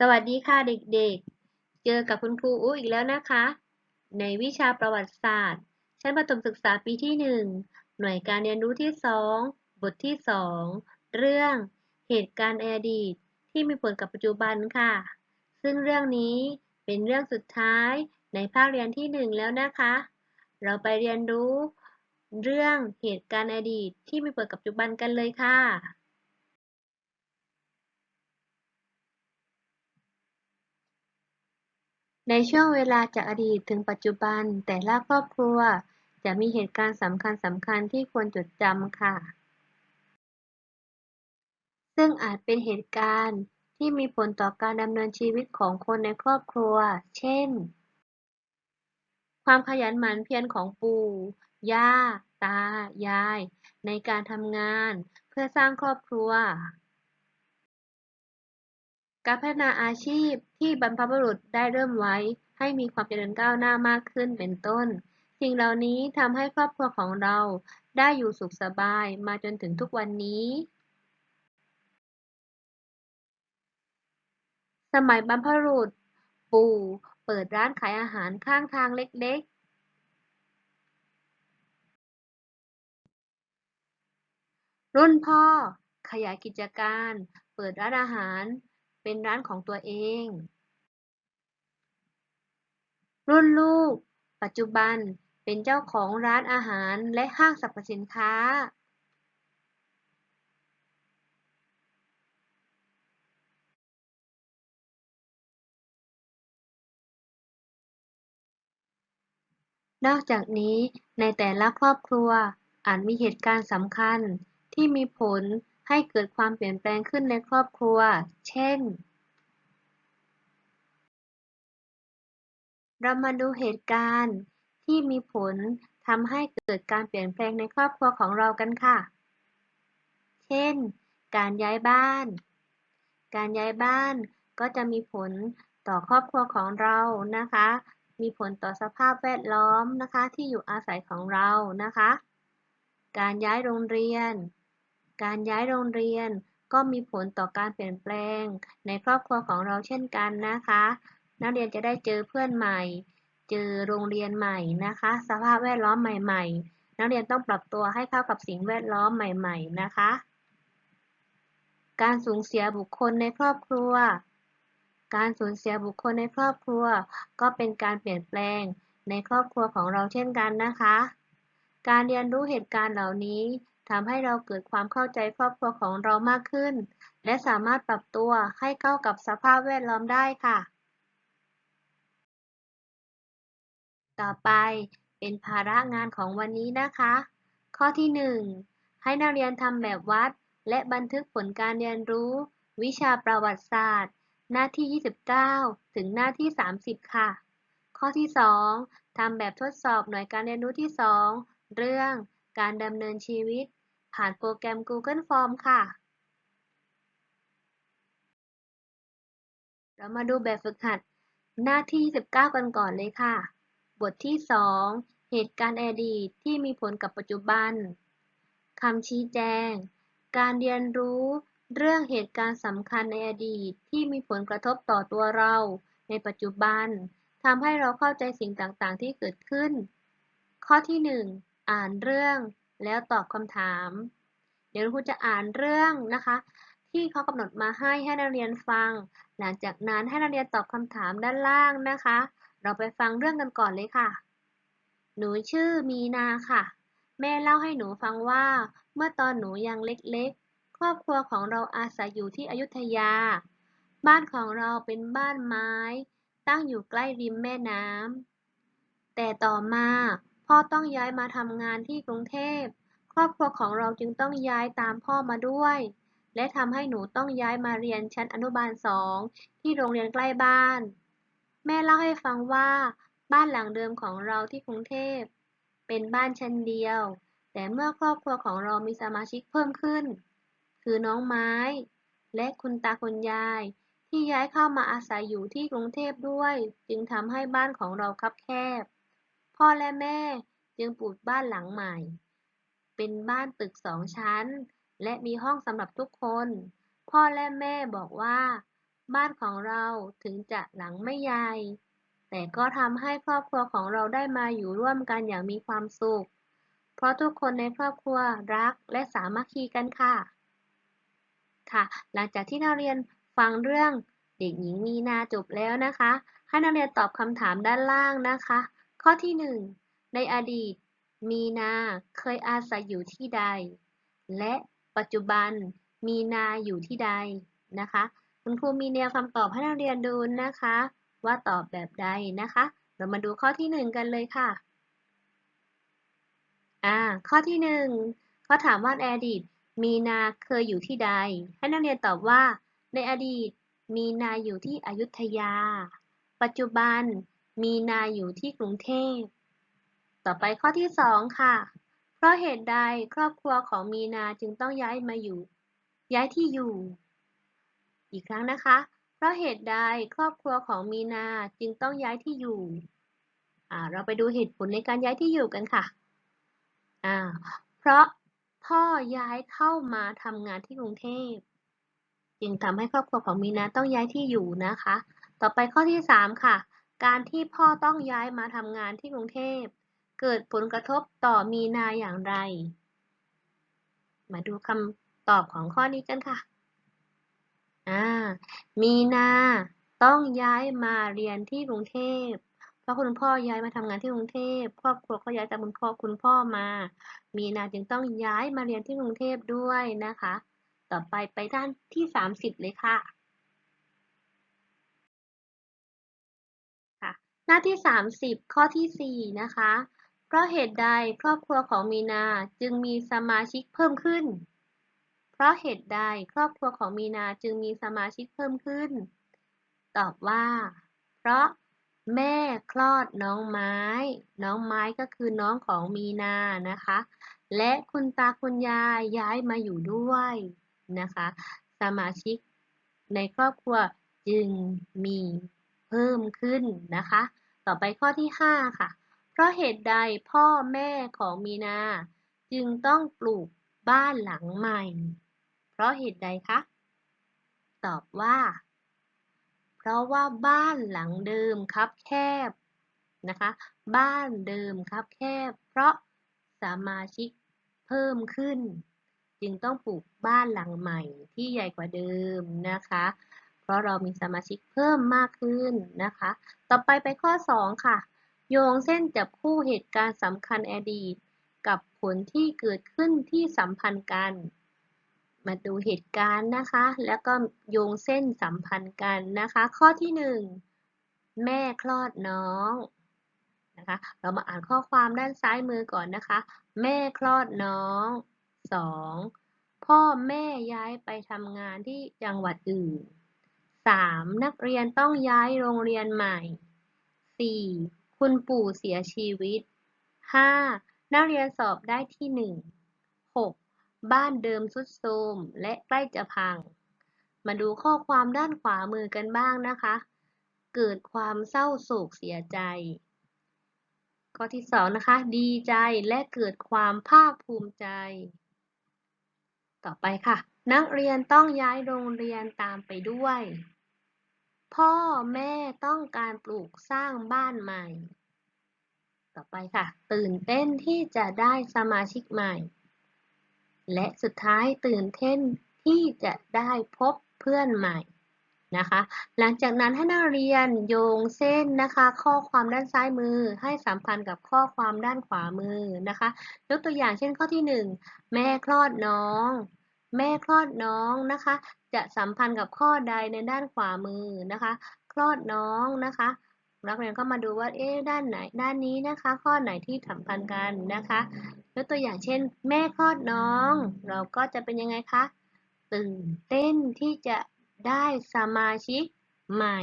สวัสดีค่ะเด็กๆ เจอกับคุณครูอู้อีกแล้วนะคะ ในวิชาประวัติศาสตร์ ชั้นประถมศึกษาปีที่ 1 หน่วยการเรียนรู้ที่ 2 บทที่ 2 เรื่องเหตุการณ์อดีตที่มีผลกับปัจจุบันค่ะ ซึ่งเรื่องนี้เป็นเรื่องสุดท้ายในภาคเรียนที่ 1 แล้วนะคะ เราไปเรียนรู้เรื่องเหตุการณ์อดีตที่มีผลกับปัจจุบันกันเลยค่ะ ในช่วงเวลาจากอดีตถึงปัจจุบัน แต่ละครอบครัวจะมีเหตุการณ์สำคัญสำคัญที่ควรจดจำค่ะ ซึ่งอาจเป็นเหตุการณ์ที่มีผลต่อการดำเนินชีวิตของคนในครอบครัว เช่น ความขยันหมั่นเพียรของปู่ ย่า ตา ยาย ในการทำงาน เพื่อสร้างครอบครัว การพัฒนาอาชีพที่บรรพบุรุษได้เริ่มไว้ ให้มีความเจริญก้าวหน้ามากขึ้นเป็นต้น สิ่งเหล่านี้ทำให้ครอบครัวของเราได้อยู่สุขสบายมาจนถึงทุกวันนี้ สมัยบรรพบุรุษ ปู่เปิดร้านขายอาหารข้างทางเล็กๆ รุ่นพ่อขยายกิจการ เปิดร้านอาหาร เป็นร้านของตัวเอง รุ่นลูก ปัจจุบันเป็นเจ้าของร้านอาหารและห้างสรรพสินค้า นอกจากนี้ในแต่ละครอบครัวอาจมีเหตุการณ์สำคัญที่มีผล ให้เกิดความเปลี่ยนแปลงขึ้นในครอบครัว เช่น เรามาดูเหตุการณ์ที่มีผลทำให้เกิดการเปลี่ยนแปลงในครอบครัวของเรากันค่ะ เช่น การย้ายบ้าน การย้ายบ้านก็จะมีผลต่อครอบครัวของเรานะคะ มีผลต่อสภาพแวดล้อมนะคะที่อยู่อาศัยของเรานะคะ การย้ายโรงเรียน การย้ายโรงเรียนก็มีผลต่อการเปลี่ยนแปลง ในครอบครัวของเราเช่นกันนะคะ นักเรียนจะได้เจอเพื่อนใหม่ เจอโรงเรียนใหม่นะคะ สภาพแวดล้อมใหม่ๆ นักเรียนต้องปรับตัวให้เข้ากับสิ่งแวดล้อมใหม่ๆนะคะ การสูญเสียบุคคลในครอบครัว การสูญเสียบุคคลในครอบครัว ก็เป็นการเปลี่ยนแปลงในครอบครัวของเราเช่นกันนะคะ การเรียนรู้เหตุการณ์เหล่านี้ ทำให้เราเกิดความเข้าใจครอบครัวของเรามากขึ้น และสามารถปรับตัวให้เข้ากับสภาพแวดล้อมได้ค่ะ ต่อไปเป็นภาระงานของวันนี้นะคะ ข้อที่ 1 ให้นักเรียนทำแบบวัด และบันทึกผลการเรียนรู้ วิชาประวัติศาสตร์ หน้าที่ 29 ถึงหน้าที่ 30 ค่ะ ข้อที่ 2ทำแบบทดสอบหน่วยการเรียนรู้ที่ 2 เรื่อง การดำเนินชีวิต ผ่านโปรแกรม Google Form ค่ะ เรามาดูแบบฝึกหัดหน้าที่29กันก่อนเลยค่ะ บทที่ 2 เหตุการณ์อดีตที่มีผลกับปัจจุบันคำชี้แจง การเรียนรู้เรื่องเหตุการณ์สำคัญในอดีตที่มีผลกระทบต่อตัวเรา ในปัจจุบันทำให้เราเข้าใจสิ่งต่างๆ ที่เกิดขึ้น ข้อที่ 1 อ่านเรื่องแล้วตอบคำถาม เดี๋ยวครูจะอ่านเรื่องนะคะ ที่เขากำหนดมาให้ให้นักเรียนฟัง หลังจากนั้นให้นักเรียนตอบคำถามด้านล่างนะคะ เราไปฟังเรื่องกันก่อนเลยค่ะ หนูชื่อมีนาค่ะ แม่เล่าให้หนูฟังว่า เมื่อตอนหนูยังเล็กๆ ครอบครัวของเราอาศัยอยู่ที่อยุธยา บ้านของเราเป็นบ้านไม้ ตั้งอยู่ใกล้ริมแม่น้ำแต่ต่อมา พ่อต้องย้ายมาทำงานที่กรุงเทพ ครอบครัวของเราจึงต้องย้ายตามพ่อมาด้วย และทำให้หนูต้องย้ายมาเรียนชั้นอนุบาลสองที่โรงเรียนใกล้บ้าน แม่เล่าให้ฟังว่า บ้านหลังเดิมของเราที่กรุงเทพ เป็นบ้านชั้นเดียว แต่เมื่อครอบครัวของเรามีสมาชิกเพิ่มขึ้น คือน้องไม้ และคุณตาคุณยายที่ย้ายเข้ามาอาศัยอยู่ที่กรุงเทพด้วย จึงทำให้บ้านของเราคับแคบ พ่อและแม่จึงปลูกบ้านหลังใหม่ เป็นบ้านตึกสองชั้น และมีห้องสำหรับทุกคน พ่อและแม่บอกว่า บ้านของเราถึงจะหลังไม่ใหญ่ แต่ก็ทำให้ครอบครัวของเราได้มาอยู่ร่วมกันอย่างมีความสุข เพราะทุกคนในครอบครัวรักและสามัคคีกันค่ะ ค่ะ หลังจากที่นักเรียนฟังเรื่องเด็กหญิงมีนาจบแล้วนะคะ ให้นักเรียนตอบคำถามด้านล่างนะคะ ข้อที่ 1 ในอดีต มีนาเคยอาศัยอยู่ที่ใด และปัจจุบันมีนาอยู่ที่ใดนะคะ คุณครูมีแนวคำตอบให้นักเรียนดูนะคะ ว่าตอบแบบใดนะคะ เรามาดูข้อที่ 1 กันเลยค่ะอ่าข้อที่ 1เขาถามว่าในอดีต มีนาเคยอยู่ที่ใด ให้นักเรียนตอบว่า ในอดีต มีนาอยู่ที่อยุธยา ปัจจุบัน มีนาอยู่ที่กรุงเทพ ต่อไปข้อที่2ค่ะ เพราะเหตุใดครอบครัวของมีนาจึงต้องย้ายมาอยู่ ย้ายที่อยู่ อีกครั้งนะคะ เพราะเหตุใดครอบครัวของมีนาจึงต้องย้ายที่อยู่ เราไปดูเหตุผลในการย้ายที่อยู่กันค่ะเพราะพ่อย้ายเข้ามาทำงานที่กรุงเทพ จึงทำให้ครอบครัวของมีนาต้องย้ายที่อยู่นะคะ ต่อไปข้อที่ 3 ค่ะ การที่พ่อต้องย้ายมาทำงานที่กรุงเทพ เกิดผลกระทบต่อมีนาอย่างไร มาดูคำตอบของข้อนี้กันค่ะ อ่า มีนาต้องย้ายมาเรียนที่กรุงเทพ เพราะคุณพ่อย้ายมาทำงานที่กรุงเทพ ครอบครัวก็ย้ายจากคุณพ่อคุณพ่อมา มีนาจึงต้องย้ายมาเรียนที่กรุงเทพด้วยนะคะ ต่อไปไปด้านที่ 30 เลยค่ะ หน้าที่ 30 ข้อที่ 4 นะคะ เพราะเหตุใดครอบครัวของมีนาจึงมีสมาชิกเพิ่มขึ้น เพราะเหตุใดครอบครัวของมีนาจึงมีสมาชิกเพิ่มขึ้น ตอบว่า เพราะแม่คลอดน้องไม้ น้องไม้ก็คือน้องของมีนานะคะ และคุณตาคุณยายย้ายมาอยู่ด้วยนะคะ สมาชิกในครอบครัวจึงมี พิ่มขึ้นนะคะ ต่อไปข้อที่ 5 ค่ะ เพราะเหตุใดพ่อแม่ของมีนา จึงต้องปลูกบ้านหลังใหม่ เพราะเหตุใดคะ ตอบว่า เพราะว่าบ้านหลังเดิมครับแคบนะคะ บ้านเดิมครับแคบ เพราะสมาชิกเพิ่มขึ้น จึงต้องปลูกบ้านหลังใหม่ที่ใหญ่กว่าเดิมนะคะ เพราะเรามีสมาชิกเพิ่มมากขึ้นนะคะ ต่อไปไปข้อ 2 ค่ะ โยงเส้นจับคู่เหตุการณ์สำคัญอดีต กับผลที่เกิดขึ้นที่สัมพันธ์กัน มาดูเหตุการณ์นะคะ แล้วก็โยงเส้นสัมพันธ์กันนะคะ ข้อที่ 1 แม่คลอดน้องนะคะ เรามาอ่านข้อความด้านซ้ายมือก่อนนะคะ แม่คลอดน้อง 2. พ่อแม่ย้ายไปทำงานที่จังหวัดอื่น 3. นักเรียนต้องย้ายโรงเรียนใหม่ 4. คุณปู่เสียชีวิต 5. นักเรียนสอบได้ที่ 1 6. บ้านเดิมทรุดโทรมและใกล้จะพัง มาดูข้อความด้านขวามือกันบ้างนะคะ เกิดความเศร้าโศกเสียใจ ข้อที่2นะคะ ดีใจและเกิดความภาคภูมิใจ ต่อไปค่ะ นักเรียนต้องย้ายโรงเรียนตามไปด้วย พ่อแม่ต้องการปลูกสร้างบ้านใหม่ ต่อไปค่ะ ตื่นเต้นที่จะได้สมาชิกใหม่ และสุดท้ายตื่นเต้นที่จะได้พบเพื่อนใหม่นะคะ หลังจากนั้นให้นักเรียนโยงเส้นนะคะ ข้อความด้านซ้ายมือให้สัมพันธ์กับข้อความด้านขวามือนะคะ ยกตัวอย่างเช่นข้อที่ 1 แม่คลอดน้อง แม่คลอดน้องนะคะ จะสัมพันธ์กับข้อใดในด้านขวามือนะคะ คลอดน้องนะคะนักเรียนก็มาดูว่าเอ๊ะด้านไหนด้านนี้นะคะ ข้อไหนที่สัมพันธ์กันนะคะยกตัวอย่างเช่น แม่คลอดน้อง เราก็จะเป็นยังไงคะตื่นเต้นที่จะได้สมาชิกใหม่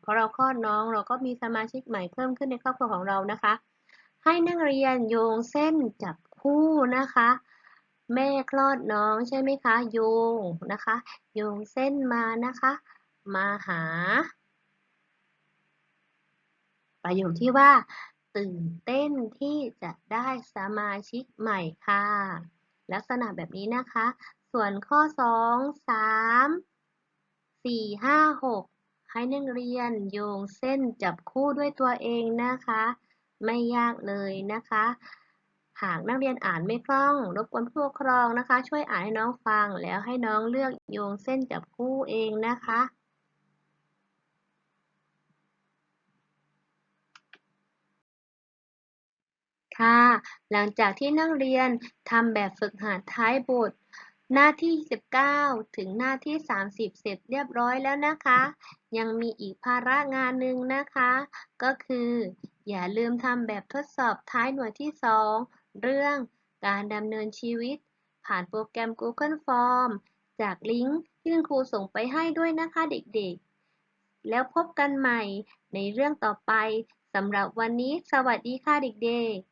เพราะเราคลอดน้องเราก็มีสมาชิกใหม่เพิ่มขึ้นในครอบครัวของเรานะคะ ให้นักเรียนโยงเส้นจับคู่นะคะ แม่คลอดน้องใช่ไหมคะโยงนะคะโยงเส้นมานะคะ มาหา ประโยคที่ว่า ตื่นเต้นที่จะได้สมาชิกใหม่ค่ะ ลักษณะแบบนี้นะคะ ส่วนข้อ 2 3 4 5 6 ให้นักเรียนโยงเส้นจับคู่ด้วยตัวเองนะคะ ไม่ยากเลยนะคะ หากนักเรียนอ่านไม่คล่อง รบกวนผู้ปกครองนะคะ ช่วยอ่านให้น้องฟัง แล้วให้น้องเลือกโยงเส้นจับคู่เองนะคะค่ะ หลังจากที่นักเรียนทำแบบฝึกหัดท้ายบท หน้าที่ 19 ถึงหน้าที่ 30 เสร็จเรียบร้อยแล้วนะคะ ยังมีอีกภาระงานหนึ่งนะคะ ก็คือ อย่าลืมทำแบบทดสอบท้ายหน่วยที่ 2 เรื่องการดำเนินชีวิต ผ่านโปรแกรม Google Form จากลิงก์ที่คุณครูส่งไปให้ด้วยนะคะเด็กๆ แล้วพบกันใหม่ในเรื่องต่อไปสำหรับวันนี้สวัสดีค่ะเด็กๆ